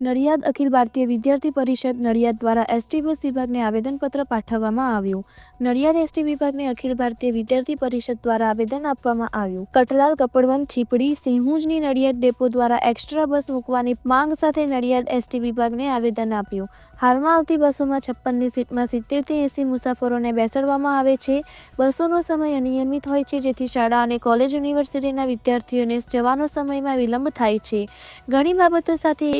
Nadiad Akhil Bharatiya Vidyarthi Parishad Nadiad દ્વારા ST bus વિભાગને આવેદનપત્ર પાઠવવામાં આવ્યું. નડિયાદ એસટી વિભાગને અખિલ ભારતીય વિદ્યાર્થી પરિષદ દ્વારા આવેદન આપવામાં આવ્યું. કટલાલ કપડવન છીપડી, સિંહુજની નડિયાદ ડેપો દ્વારા એક્સ્ટ્રા બસ મૂકવાની માંગ સાથે નડિયાદ એસટી વિભાગને આવેદન આપ્યું. હાલમાં આવતી બસોમાં છપ્પનની સીટમાં સિત્તેરથી એંસી મુસાફરોને બેસાડવામાં આવે છે. બસોનો સમય અનિયમિત હોય છે, જેથી શાળા અને કોલેજ યુનિવર્સિટીના વિદ્યાર્થીઓને જવાનો સમયમાં વિલંબ થાય છે. ઘણી બાબતો સાથે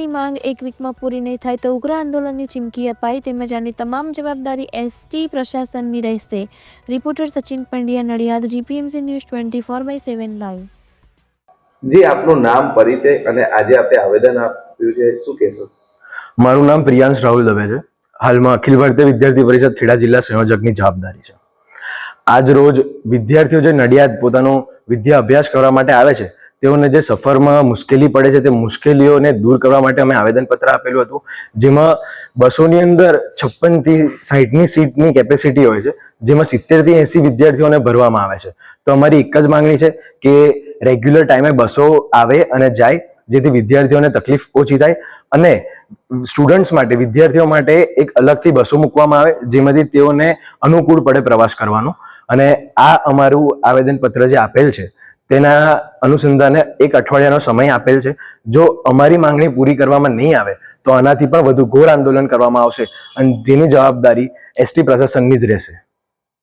એબીવીપીની માંગ એક વીકમાં પૂરી નહીં થાય તો ઉગ્ર આંદોલનની ચીમકી અપાઈ તેમજ આની તમામ જવાબદારી એસટી પ્રશાસનની રહેશે. Reporter Sachin Pandya Nadiad GPMC news twenty four by seven live. જી આપનું નામ પરિચય અને આજે આપે આવેદન આપ્યું છે શું કહેશો? મારું નામ પ્રિયાંશ રાહુલ દવે છે. હાલમાં અખિલ ભારતીય વિદ્યાર્થી પરિષદ ખેડા જિલ્લા સંયોજકની જવાબદારી છે. આજ રોજ વિદ્યાર્થીઓ જે નડિયાદ પોતાનો વિદ્યા અભ્યાસ કરવા માટે આવે છે તેઓને જે સફરમાં મુશ્કેલી પડે છે તે મુશ્કેલીઓને દૂર કરવા માટે અમે આવેદનપત્ર આપેલું હતું, જેમાં બસોની અંદર છપ્પનથી સાહીઠની સીટની કેપેસિટી હોય છે, જેમાં સિત્તેરથી એંસી વિદ્યાર્થીઓને ભરવામાં આવે છે. તો અમારી એક જ માંગણી છે કે રેગ્યુલર ટાઈમે બસો આવે અને જાય, જેથી વિદ્યાર્થીઓને તકલીફ ઓછી થાય અને સ્ટુડન્ટ્સ માટે, વિદ્યાર્થીઓ માટે એક અલગથી બસો મૂકવામાં આવે, જેમાંથી તેઓને અનુકૂળ પડે પ્રવાસ કરવાનો. અને આ અમારું આવેદનપત્ર જે આપેલ છે તેના અનુસંધાને એક અઠવાડિયાનો સમય આપેલ છે. જો અમારી માંગણી પૂરી કરવામાં નહીં આવે, તો આનાથી પણ વધુ ઘોર આંદોલન કરવામાં આવશે અને જેની જવાબદારી એસટી પ્રશાસનની જ રહેશે.